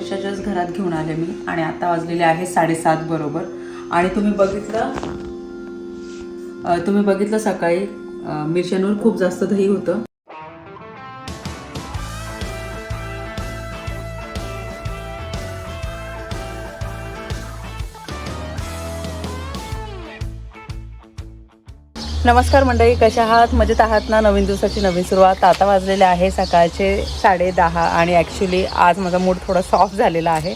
मिरच्या जस्ट घरात घेऊन आले मी आणि आता वाजलेले आहे साडेसात बरोबर. आणि तुम्ही बघितलं तुम्ही बघितलं सकाळी अ, खूप जास्त दही होतं. नमस्कार मंडळी कशा आहात? मजेत आहात ना? नवीन दिवसाची नवीन सुरुवात. आता वाजलेले आहे सकाळचे साडे दहा आणि ॲक्च्युली आज माझा मूड थोडा सॉफ्ट झालेला आहे.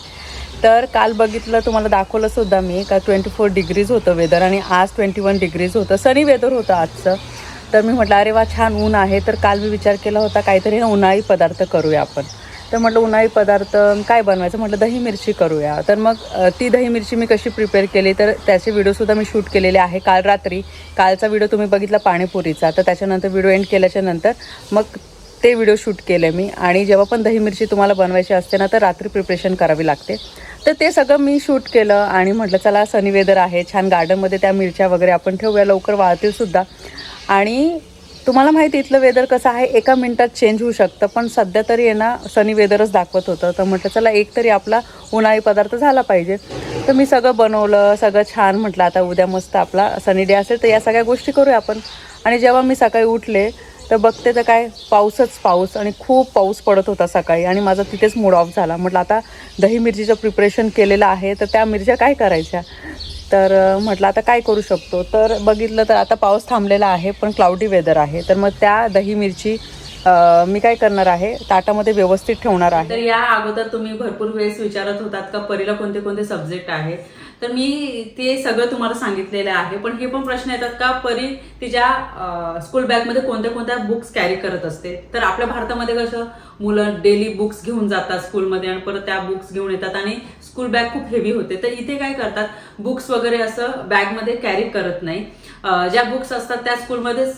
तर काल बघितलं तुम्हाला दाखवलं सुद्धा मी का ट्वेंटी फोर डिग्रीज होतं वेदर आणि आज ट्वेंटी वन डिग्रीज होतं. सनी वेदर होतं आजचं. तर मी म्हटलं अरे वा छान ऊन आहे. तर काल मी विचार केला होता काहीतरी उन्हाळी पदार्थ करूया आपण. तर म्हटलं उन्हाळी पदार्थ काय बनवायचं? म्हटलं दही मिरची करूया. तर मग ती दही मिरची मी कशी प्रिपेअर केली तर त्याचे व्हिडिओसुद्धा मी शूट केलेले आहे काल रात्री. कालचा व्हिडिओ तुम्ही बघितला पाणीपुरीचा तर त्याच्यानंतर व्हिडिओ एंड केल्याच्यानंतर मग ते व्हिडिओ शूट केले मी. आणि जेव्हा पण दही मिरची तुम्हाला बनवायची असते ना तर रात्री प्रिपरेशन करावी लागते. तर ते सगळं मी शूट केलं आणि म्हटलं चला सनी वेदर आहे छान गार्डनमध्ये त्या मिरच्या वगैरे आपण ठेवूया लवकर वाळतील सुद्धा. आणि तुम्हाला माहिती इथलं वेदर कसं आहे? एका मिनिटात चेंज होऊ शकतं पण सध्या तरी आहे ना सनी वेदरच दाखवत होतं. तर म्हटलं चला एक तरी आपला उन्हाळी पदार्थ झाला पाहिजे. तर मी सगळं बनवलं सगळं छान म्हटलं आता उद्या मस्त आपला सनी डे असेल तर या सगळ्या गोष्टी करूया आपण. आणि जेव्हा मी सकाळी उठले तर बघते तर काय पाऊसच पाऊस आणि खूप पाऊस पडत होता सकाळी आणि माझा तिथेच मूड ऑफ झाला. म्हटलं आता दही मिरचीचं प्रिपरेशन केलेलं आहे तर त्या मिरच्या काय करायच्या? तर म्हटलं आता काय करू शकतो? तर बघितलं तर आता पाऊस थांबलेला आहे पण क्लाउडी वेदर आहे. तर मग त्या दही मिरची मी काय करणार आहे? ताटामध्ये व्यवस्थित ठेवणार आहे. तर या अगोदर तुम्ही भरपूर वेळेस विचारत होतात का परीला कोणते कोणते सब्जेक्ट आहे तर मी ते सगळं तुम्हाला सांगितलेलं आहे पण हे पण प्रश्न येतात का परी तिच्या स्कूल बॅगमध्ये कोणत्या कोणत्या बुक्स कॅरी करत असते? तर आपल्या भारतामध्ये कसं मुलं डेली बुक्स घेऊन जातात स्कूलमध्ये आणि परत त्या बुक्स घेऊन येतात आणि स्कूल बॅग खूप हेवी होते. तर इथे काय करतात बुक्स वगैरे असं बॅगमध्ये कॅरी करत नाही. ज्या बुक्स असतात त्या स्कूलमध्येच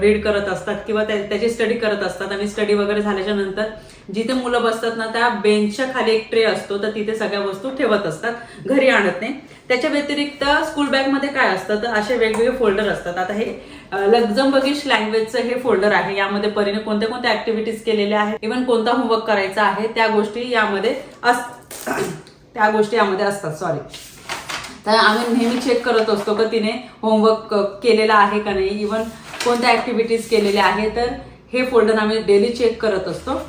रीड करत असतात किंवा त्याची स्टडी करत असतात आणि स्टडी वगैरे झाल्याच्यानंतर जिथे मुलं बसतात ना त्या बेंचच्या खाली एक ट्रे असतो तर तिथे सगळ्या वस्तू ठेवत असतात. घरी आणत नाही. त्याच्या व्यतिरिक्त स्कूल बॅगमध्ये काय असतं तर असे वेगवेगळे फोल्डर असतात. आता हे लक्झमबर्गिश लँग्वेजचं हे फोल्डर आहे. यामध्ये परीने कोणत्या कोणत्या ऍक्टिव्हिटीज केलेल्या आहेत इव्हन कोणता होमवर्क करायचा आहे त्या गोष्टी यामध्ये अस त्या गोष्टी यामध्ये असतात. सॉरी तर आम्ही नेहमी चेक करत असतो का तिने होमवर्क केलेला आहे का नाही. इव्हन कोणत्या ऍक्टिव्हिटीज केलेल्या आहे तर हे फोल्डर आम्ही डेली चेक करत असतो.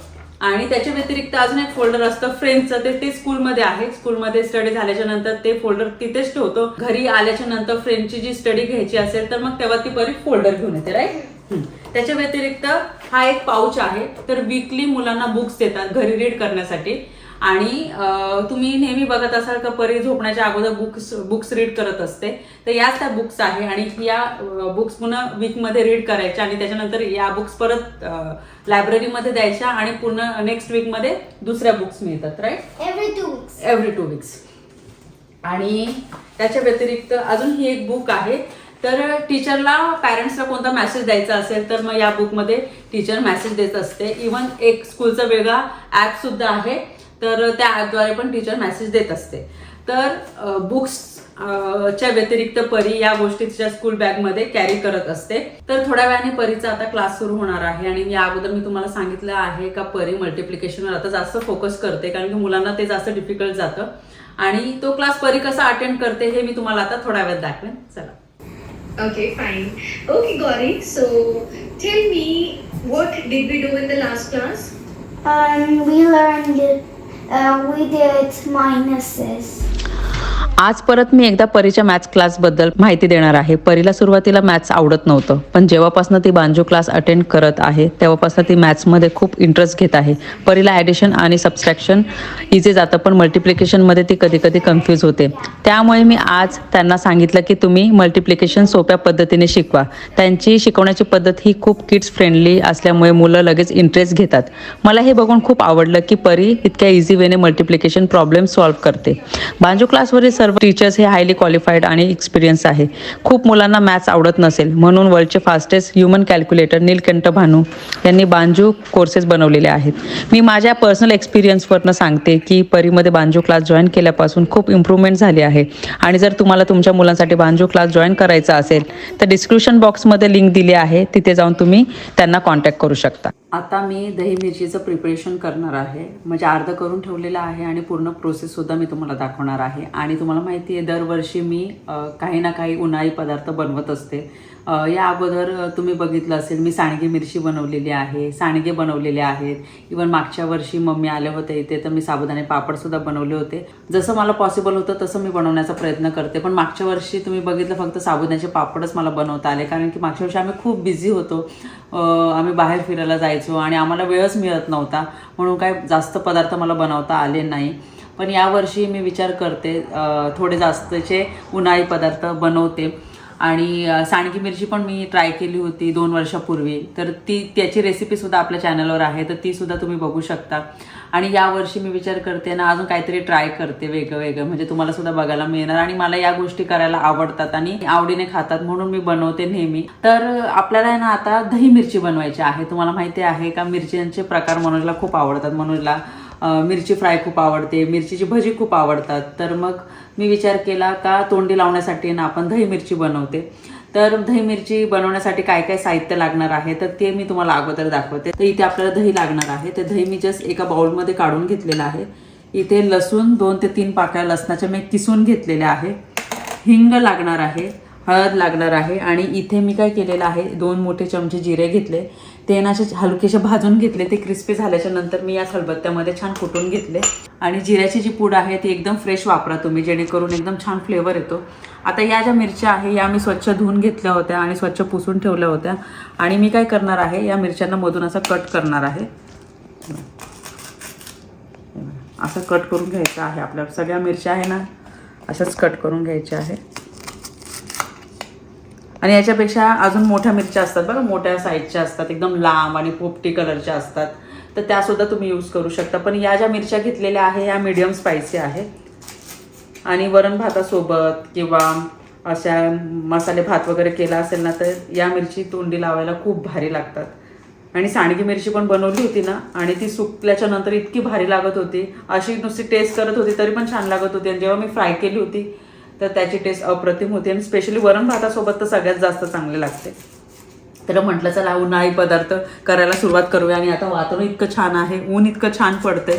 आणि त्याच्या व्यतिरिक्त अजून एक फोल्डर असतं फ्रेंडचं ते ते स्कूलमध्ये आहे. स्कूलमध्ये स्टडी झाल्याच्यानंतर ते फोल्डर तिथेच ठेवतो. घरी आल्याच्यानंतर फ्रेंडची जी स्टडी घ्यायची असेल तर मग तेव्हा ती परत फोल्डर घेऊन येते राईट त्याच्या व्यतिरिक्त हा एक पाऊच आहे. तर वीकली मुलांना बुक्स देतात घरी रीड करण्यासाठी. आणि तुम्ही नेहमी बघत असाल का परी झोपण्याच्या अगोदर बुक्स बुक्स रीड करत असते. तर याच त्या बुक्स आहे आणि या बुक्स पुन्हा वीकमध्ये रीड करायच्या आणि त्याच्यानंतर या बुक्स परत लायब्ररीमध्ये द्यायच्या आणि पुन्हा नेक्स्ट वीकमध्ये दुसऱ्या बुक्स मिळतात right? Every two weeks. Every two weeks आणि त्याच्या व्यतिरिक्त अजून ही एक बुक आहे. तर टीचरला पॅरेंट्सला कोणता मेसेज द्यायचा असेल तर मग या बुकमध्ये टीचर मेसेज देत असते. इवन एक स्कूलचा वेगळा ॲप सुद्धा आहे. तर त्या ॲपद्वारे पण टीचर मेसेज देत असते. तर बुक्स च्या व्यतिरिक्त परी या गोष्टी तिच्या स्कूल बॅगमध्ये कॅरी करत असते. तर थोड्या वेळाने परीचा आता क्लास सुरू होणार आहे आणि या अगोदर मी तुम्हाला सांगितलं आहे का परी मल्टिप्लिकेशनवर आता जास्त फोकस करते कारण की मुलांना ते जास्त डिफिकल्ट जातं. आणि तो क्लास परी कसा अटेंड करते हे मी तुम्हाला आता थोड्या वेळात दाखवेन. चला. Okay, fine. Okay, Gauri, so tell me what did we do in the last class? Um, we learned Uh, we did minuses. आज परत मी एकदा परीच्या मॅथ्स क्लासबद्दल माहिती देणार आहे. परीला सुरुवातीला मॅथ्स आवडत नव्हतं पण जेव्हापासून ती बांजू क्लास अटेंड करत आहे तेव्हापासून ती मॅथ्समध्ये खूप इंटरेस्ट घेत आहे. परीला ॲडिशन आणि सबस्ट्रॅक्शन इझी जातं पण मल्टिप्लिकेशनमध्ये ती कधी कधी कन्फ्यूज होते. त्यामुळे मी आज त्यांना सांगितलं की तुम्ही मल्टिप्लिकेशन सोप्या पद्धतीने शिकवा. त्यांची शिकवण्याची पद्धत ही खूप किड्स फ्रेंडली असल्यामुळे मुलं लगेच इंटरेस्ट घेतात. मला हे बघून खूप आवडलं की परी इतक्या इझी वेने मल्टिप्लिकेशन प्रॉब्लेम सॉल्व्ह करते. बांजू क्लासवरील सर्व सर्व टीचर्स हे हायली क्वालिफाईड आणि एक्सपिरियन्स आहे. खूप मुलांना मॅथ्स आवडत नसेल. म्हणून वर्ल्डचे fastest human calculator Nilkanth Bhanu यांनी बांजू कोर्सेस बनवलेले आहेत. मी माझ्या पर्सनल एक्सपिरियन्सवरनं सांगते की परीमध्ये बांजू क्लास जॉईन केल्यापासून खूप इम्प्रूव्हमेंट झाली आहे. आणि जर तुम्हाला तुमच्या मुलांसाठी बांजू क्लास जॉईन करायचा असेल तर डिस्क्रिप्शन बॉक्समध्ये लिंक दिली आहे. तिथे जाऊन तुम्ही त्यांना कॉन्टॅक्ट करू शकता. आता मी दही मिरचीचं प्रिपरेशन करणार आहे. म्हणजे अर्ध करून ठेवलेलं आहे आणि पूर्ण प्रोसेससुद्धा मी तुम्हाला दाखवणार आहे. आणि तुम्हाला माहिती आहे दरवर्षी मी काही ना काही उन्हाळी पदार्थ बनवत असते. या अगोदर तुम्ही बघितलं असेल मी सांडगे मिरची बनवलेली आहे सांडगे बनवलेले आहेत. इवन मागच्या वर्षी मम्मी आले होते इथे तर मी साबुदाणे पापडसुद्धा बनवले होते. जसं मला पॉसिबल होतं तसं मी बनवण्याचा प्रयत्न करते. पण मागच्या वर्षी तुम्ही बघितलं फक्त साबुदाण्याचे पापडच मला बनवता आले. कारण की मागच्या वर्षी आम्ही खूप बिझी होतो. आम्ही बाहेर फिरायला जायचो आणि आम्हाला वेळच मिळत नव्हता. म्हणून काय जास्त पदार्थ मला बनवता आले नाही. पण यावर्षी मी विचार करते थोडे जास्तचे उन्हाळी पदार्थ बनवते. आणि साणकी सांडगी मिरची पण मी ट्राय केली होती दोन वर्षापूर्वी. तर ती त्याची रेसिपीसुद्धा आपल्या चॅनलवर आहे तर तीसुद्धा तुम्ही बघू शकता. आणि यावर्षी मी विचार करते ना अजून काहीतरी ट्राय करते वेगळं वेगळं. म्हणजे तुम्हाला सुद्धा बघायला मिळणार आणि मला या गोष्टी करायला आवडतात आणि आवडीने खातात म्हणून मी बनवते नेहमी. तर आपल्याला आहे ना आता दही मिरची बनवायची आहे. तुम्हाला माहिती आहे का मिरच्यांचे प्रकार मनोजला खूप आवडतात. मनोजला मिरची फ्राय खूप आवडते मिरचीची भजी खूप आवडतात. तर मग मी विचार केला का तोंडी लावण्यासाठी ना आपण दही मिरची बनवते. तर दही मिरची बनवण्यासाठी काय काय साहित्य लागणार आहे तर ते मी तुम्हाला अगोदर दाखवते. तर इथे आपल्याला दही लागणार आहे. ते दही मी जस्ट एका बाउलमध्ये काढून घेतलेलं आहे. इथे लसूण दोन ते तीन पाकळ्या लसणाच्या मी किसून घेतलेल्या आहे. हिंग लागणार आहे हळद लागणार आहे आणि इथे मी काय केलेलं आहे दोन मोठे चमचे जिरे घेतले. ते ना असे हलकेसे भाजून घेतले ते क्रिस्पी झाल्याच्यानंतर मी या खलबत्त्यामध्ये छान कुटून घेतले. आणि जिऱ्याची जी पूड आहे ती एकदम फ्रेश वापरा तुम्ही जेणेकरून एकदम छान फ्लेवर येतो. आता या ज्या मिरच्या आहे या मी स्वच्छ धुवून घेतल्या होत्या आणि स्वच्छ पुसून ठेवल्या होत्या. आणि मी काय करणार आहे या मिरच्यांना मधून असं कट करणार आहे. असं कट करून घ्यायचं आहे आपल्या सगळ्या मिरच्या आहे ना अशाच कट करून घ्यायच्या आहे. आणि याच्यापेक्षा अजून मोठ्या मिरच्या असतात बरं मोठ्या साईजच्या असतात एकदम लांब आणि पोपटी कलरच्या असतात. तर त्यासुद्धा तुम्ही यूज करू शकता. पण या ज्या मिरच्या घेतलेल्या आहे ह्या मिडियम स्पायसी आहे. आणि वरण भातासोबत किंवा अशा मसाले भात वगैरे केला असेल ना तर या मिरची तोंडी लावायला खूप भारी लागतात. आणि सांडगी मिरची पण बनवली होती ना आणि ती सुकल्याच्या नंतर इतकी भारी लागत होती. अशी नुसती टेस्ट करत होती तरी पण छान लागत होती. आणि जेव्हा मी फ्राय केली होती तर त्याची टेस्ट अप्रतिम होती. आणि स्पेशली वरण भातासोबत तर सगळ्यात जास्त चांगले लागते. तर म्हटलं चला उन्हाळी पदार्थ करायला सुरुवात करूया. आणि आता वातावरण इतकं छान आहे ऊन इतकं छान पडते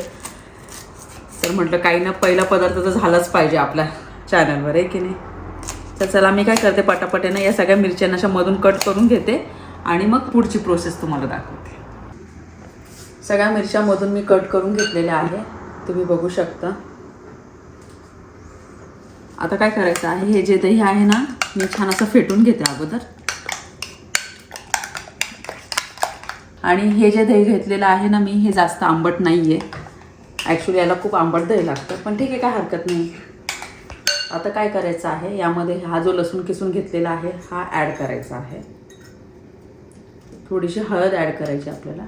तर म्हटलं काही ना पहिला पदार्थ तर झालाच पाहिजे आपल्या चॅनलवर आहे की नाही? तर चला मी काय करते पटापटेनं या सगळ्या मिरच्यांना अशा मधून कट करून घेते. आणि मग पुढची प्रोसेस तुम्हाला दाखवते. सगळ्या मिरच्यामधून मी कट करून घेतलेल्या आहे. तुम्ही बघू शकता. आता काय करायचं आहे? हे जे दही आहे ना मी छान असं फेटून घेते अगोदर. आणि हे जे दही घेतलेलं आहे ना मी हे जास्त आंबट नाही आहे ॲक्च्युली याला खूप आंबट दही लागतं पण ठीक आहे काय हरकत नाही. आता काय करायचं आहे? यामध्ये हा जो लसूण किसून घेतलेला आहे हा ॲड करायचा आहे. थोडीशी हळद ॲड करायची आपल्याला.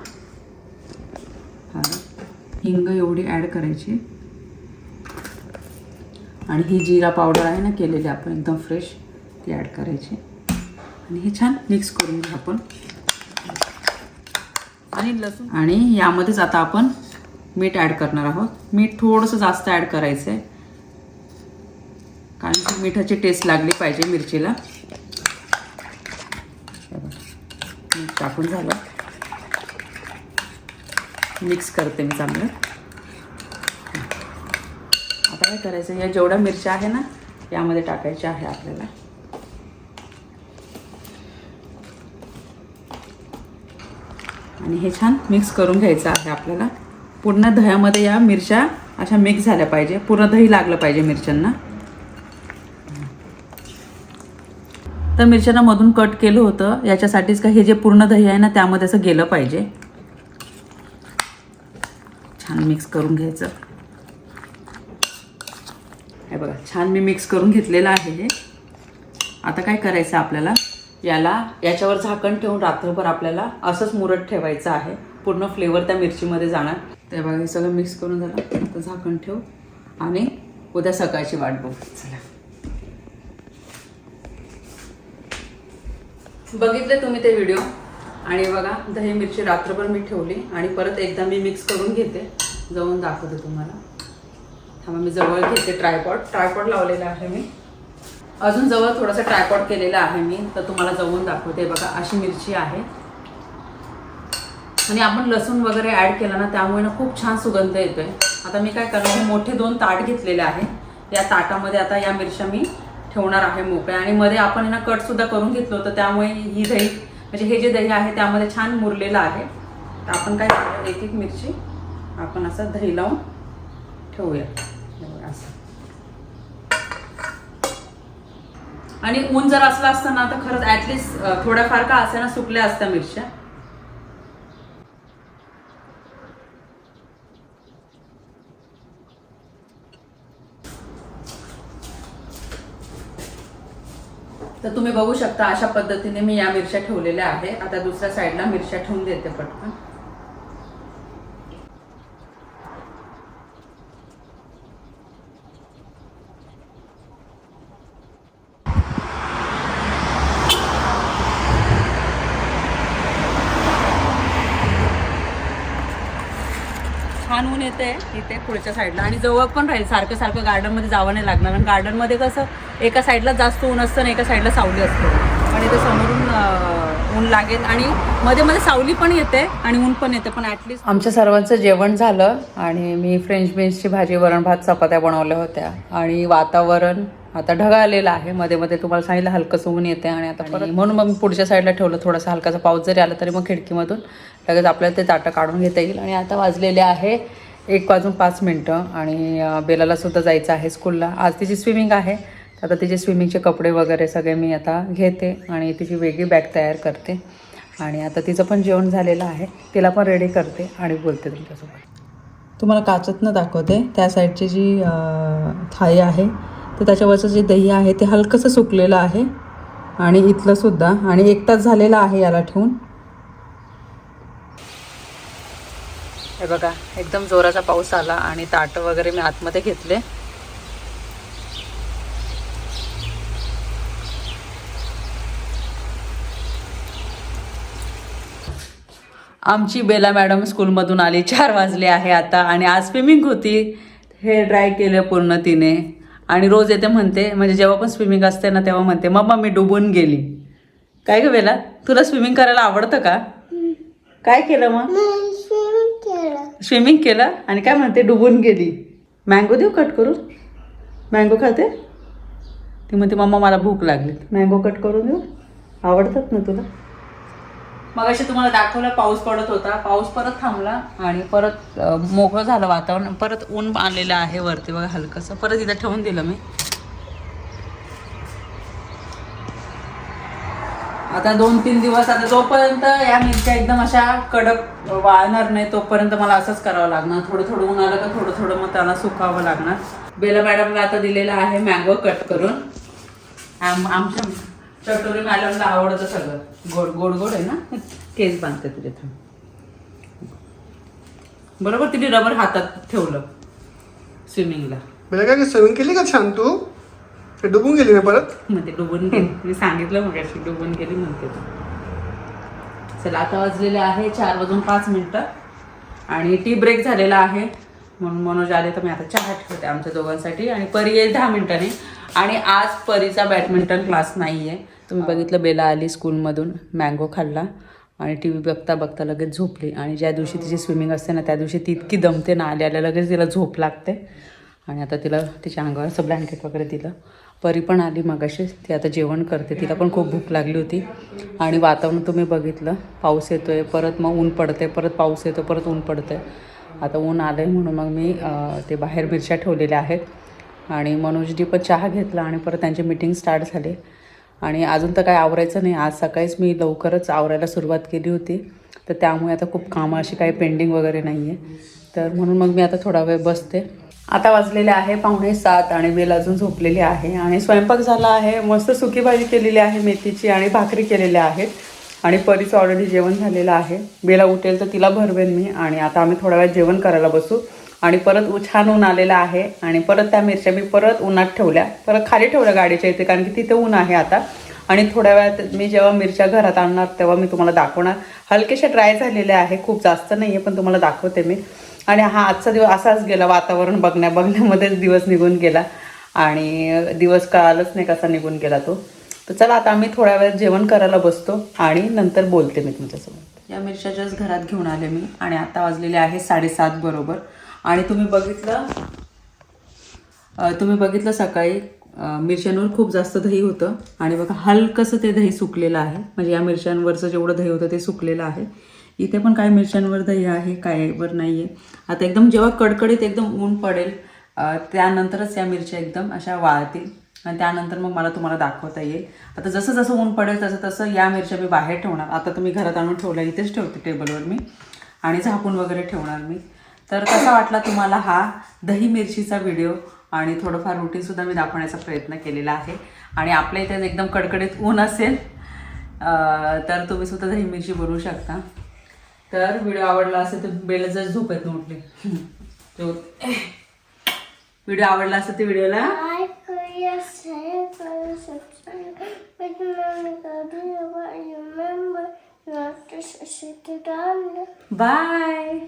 हळद हिंग एवढी ॲड करायची. आणि ही जिरा पावडर आहे ना केलेली आपण एकदम फ्रेश ती ॲड करायची. आणि हे छान मिक्स करून घेऊ आपण. आणि लसूण. आणि यामध्येच आता आपण मीठ ॲड करणार आहोत. मीठ थोडंसं जास्त ॲड करायचं आहे कारण की मिठाची टेस्ट लागली पाहिजे मिरचीला. मीठ टाकून झालं. मिक्स करते मी चांगलं. काय करायचं? या जेवढ्या मिरच्या आहे ना यामध्ये टाकायच्या आहे आपल्याला. आणि हे छान मिक्स करून घ्यायचं आहे आपल्याला. पूर्ण दह्यामध्ये या मिरच्या अशा मिक्स झाल्या पाहिजे. पूर्ण दही लागलं पाहिजे मिरच्यांना. तर मिरच्यांना मधून कट केलं होतं. याच्यासाठीच का हे जे पूर्ण दही आहे ना त्यामध्ये असं गेलं पाहिजे. छान मिक्स करून घ्यायचं. हे बघा छान मी मिक्स करून घेतलेलं आहे हे. आता काय करायचं आपल्याला? याला याच्यावर झाकण ठेवून रात्रभर आपल्याला असंच मुरत ठेवायचं आहे. पूर्ण फ्लेवर त्या मिरचीमध्ये जाणार. ते बघा हे सगळं मिक्स करून झालं. आता झाकण ठेवू आणि उद्या सकाळची वाट बघू. चला. बघितले तुम्ही ते व्हिडिओ आणि बघा दही मिरची रात्रभर मी ठेवली आणि परत एकदा मी मिक्स करून घेते. जाऊन दाखवते तुम्हाला. थांबा मी जवळ घेते ट्रायपॉड ट्रायपॉड लावलेला आहे मी. अजून जवळ थोडासा ट्रायपॉड केलेला आहे मी तर तुम्हाला जवळून दाखवते. बघा अशी मिरची आहे. आणि आपण लसूण वगैरे ॲड केला ना त्यामुळे ना खूप छान सुगंध येतोय. आता मी काय करणार हे मोठे दोन ताट घेतलेले आहे. या ताटामध्ये आता या मिरच्या मी ठेवणार आहे मोकळ्या. आणि मध्ये आपण ना कटसुद्धा करून घेतलं होतं त्यामुळे ही दही म्हणजे हे जे दही आहे त्यामध्ये छान मुरलेलं आहे. तर आपण काय करूया एक एक मिरची आपण असं दही लावून ठेवूया हे बघा असं आणि ऊन जर असलं असतं ना तर खरंच ऍटलिस्ट थोड्याफार का असे ना सुकल्या असत्या मिरच्या. तर तुम्ही बघू शकता अशा पद्धतीने मी या मिरच्या ठेवलेल्या आहे आता दुसऱ्या साईडला मिरच्या ठेवून देते पटकन. छान ऊन येते इथे पुढच्या साईडला आणि जवळ पण राहील सारखं सारखं गार्डनमध्ये जावं नाही लागणार. आणि गार्डनमध्ये कसं एका साईडला जास्त ऊन असतं आणि एका साईडला सावली असते. पण इथे समोरून ऊन लागेल. आणि मध्ये मध्ये सावली पण येते आणि ऊन पण येते. पण ॲटलिस्ट आमच्या सर्वांचं जेवण झालं आणि मी फ्रेंच बीन्सची भाजी वरण भात चपात्या बनवल्या होत्या. आणि वातावरण आता ढगाळलेलं आहे. मध्ये मध्ये तुम्हाला सांगितलं हलकंसं ऊन येते आणि आता परत म्हणून मग मी पुढच्या साईडला ठेवलं थोडासा. हलकासा पाऊस जरी आला तरी मग खिडकीमधून लगेच आपल्याला ते ताटं काढून घेता येईल. आणि आता वाजलेले आहे एक वाजून पाच मिनटं. आणि बेलाला सुद्धा जायचं आहे स्कूलला आज तिची स्विमिंग आहे. आता तिचे स्विमिंगचे कपडे वगैरे सगळे मी आता घेते आणि तिची वेगळी बॅग तयार करते. आणि आता तिचं पण जेवण झालेलं आहे. तिला पण रेडी करते आणि बोलते तुमच्यासोबत. तुम्हाला काचतनं दाखवते. त्या साईडची जी थाळी आहे तर त्याच्यावरचं जे दही आहे ते हलकंसं सुकलेलं आहे. आणि इथलं सुद्धा. आणि एक तास झालेला आहे याला ठेवून. हे बघा एकदम जोराचा पाऊस आला आणि ताटं वगैरे मी आतमध्ये घेतले. आमची बेला मॅडम स्कूलमधून आली. चार वाजले आहे आता आणि आज स्विमिंग होती. हे ड्राय केलं पूर्ण तिने. आणि रोज येते म्हणते म्हणजे जेव्हा पण स्विमिंग असते ना तेव्हा म्हणते मम्मा मी डुबून गेली. काय ग बेला तुला स्विमिंग करायला आवडतं का? काय केलं मग? स्विमिंग केलं. आणि काय म्हणते डुबून गेली. मँगो देऊ कट करून? मँगो खाते? ती म्हणते मम्मा मला भूक लागली. मँगो कट करून देऊ? आवडतात ना तुला? मग असे तुम्हाला दाखवलं पाऊस पडत होता. पाऊस परत थांबला आणि परत मोकळं झालं वातावरण. परत ऊन आलेलं आहे वरती बघा हलकंसं. परत इथं ठेवून दिलं मी. आता दोन तीन दिवस आता जोपर्यंत या मिरच्या एकदम अशा कडक वाळणार नाही तोपर्यंत मला असंच करावं लागणार. थोडं थोडं ऊन आलं का थोडं थोडं मग त्याला सुकावं लागणार. बेला मॅडमला आता दिलेलं आहे मँगो कट करून. आम आमच्या चटोरी मॅडमला आवडतं सगळं. गोड गोड गोड आहे ना? केस बांधते तुझे बरोबर तिने रबर हातात ठेवलं स्विमिंगला मला काय स्विमिंग केली का छान तू? ते डुबून गेली ना परत? म्हणते डुबून गेली. मी सांगितलं मग अशी डुबून गेली म्हणते तू. चला आता वाजलेले आहे चार वाजून पाच मिनिटं. आणि टी ब्रेक झालेला आहे. म्हणून मनोज आले तर मी आता चहा ठेवते आमच्या दोघांसाठी. आणि परी येईल दहा मिनिटांनी. आणि आज परीचा बॅडमिंटन क्लास नाही आहे तुम्ही बघितलं बेला आली स्कूलमधून मँगो खाल्ला आणि टी व्ही बघता बघता लगेच झोपली. आणि ज्या दिवशी तिची स्विमिंग असते ना त्या दिवशी ती इतकी दमते ना आल्या आल्या लगेच तिला झोप लागते. आणि आता तिला तिच्या अंगावर असं ब्लँकेट वगैरे दिलं. परी पण आली मगाशी ती आता जेवण करते. तिला पण खूप भूक लागली होती. आणि वातावरण तुम्ही बघितलं पाऊस येतोय परत मग ऊन पडते परत पाऊस येतो परत ऊन पडतंय. आता ऊन आलं आहे म्हणून मग मी ते बाहेर मिरच्या ठेवलेल्या आहेत. आणि मनोजनी पण चहा घेतला आणि परत त्यांची मीटिंग स्टार्ट झाली. आणि अजून तर काय आवरायचं नाही. आज सकाळीच मी लवकरच आवरायला सुरुवात केली होती. तर त्यामुळे आता खूप कामं अशी काही पेंडिंग वगैरे नाही आहे तर म्हणून मग मी आता थोडा वेळ बसते. आता वाजलेले आहे पाहुणे सात आणि बेल अजून झोपलेली आहे. आणि स्वयंपाक झाला आहे. मस्त सुकी भाजी केलेली आहे मेथीची आणि भाकरी केलेल्या आहेत. आणि परीचं ऑलरेडी जेवण झालेलं आहे. बेला उठेल तर तिला भरवेन मी. आणि आता आम्ही थोडा वेळ जेवण करायला बसू. आणि परत छान ऊन आलेलं आहे. आणि परत त्या मिरच्या मी परत उन्हात ठेवल्या. परत खाली ठेवल्या गाडीच्या इथे कारण की तिथे ऊन आहे आता. आणि थोड्या वेळात मी जेव्हा मिरच्या घरात आणणार तेव्हा मी तुम्हाला दाखवणार. हलकेशा ड्राय झालेल्या आहे खूप जास्त नाही आहे पण तुम्हाला दाखवते मी. आणि हा आजचा दिवस असाच गेला वातावरण बघण्या बघण्यामध्येच दिवस निघून गेला. आणि दिवस कळालंच नाही कसा निघून गेला तो. तर चला आता आम्ही थोड्या वेळात जेवण करायला बसतो आणि नंतर बोलते मी तुमच्यासोबत. या मिरच्या जस्ट घरात घेऊन आले मी आणि आता वाजलेले आहे साडेसात बरोबर. आणि तुम्ही बघितलं तुम्ही बघितलं सकाळी मिरच्यांवर खूप जास्त दही होतं. आणि बघा हलकंसं ते दही सुकलेलं आहे. म्हणजे या मिरच्यांवरचं जेवढं दही होतं ते सुकलेलं आहे. इथे पण काय मिरच्यांवर दही आहे कायवर नाही आहे आता एकदम जेव्हा कडकडीत एकदम ऊन पडेल त्यानंतरच या मिरच्या एकदम अशा वाळतील. आणि त्यानंतर मग मला तुम्हाला दाखवता येईल. आता जसं जसं ऊन पडेल तसं तसं या मिरच्या मी बाहेर ठेवणार. आता तुम्ही घरात आणून ठेवल्या इथेच ठेवते टेबलवर मी. आणि झाकून वगैरे ठेवणार मी. तर कसा वाटला तुम्हाला हा दही मिरचीचा व्हिडिओ? आणि थोडंफार रुटीनसुद्धा मी दाखवण्याचा प्रयत्न केलेला आहे. आणि आपल्या इथे एकदम कडकडीत ऊन असेल तर तुम्ही सुद्धा दही मिरची बनवू शकता. तर व्हिडिओ आवडला असेल तर बेल जर झोपेत उठले व्हिडिओ आवडला असेल तर व्हिडिओला. बाय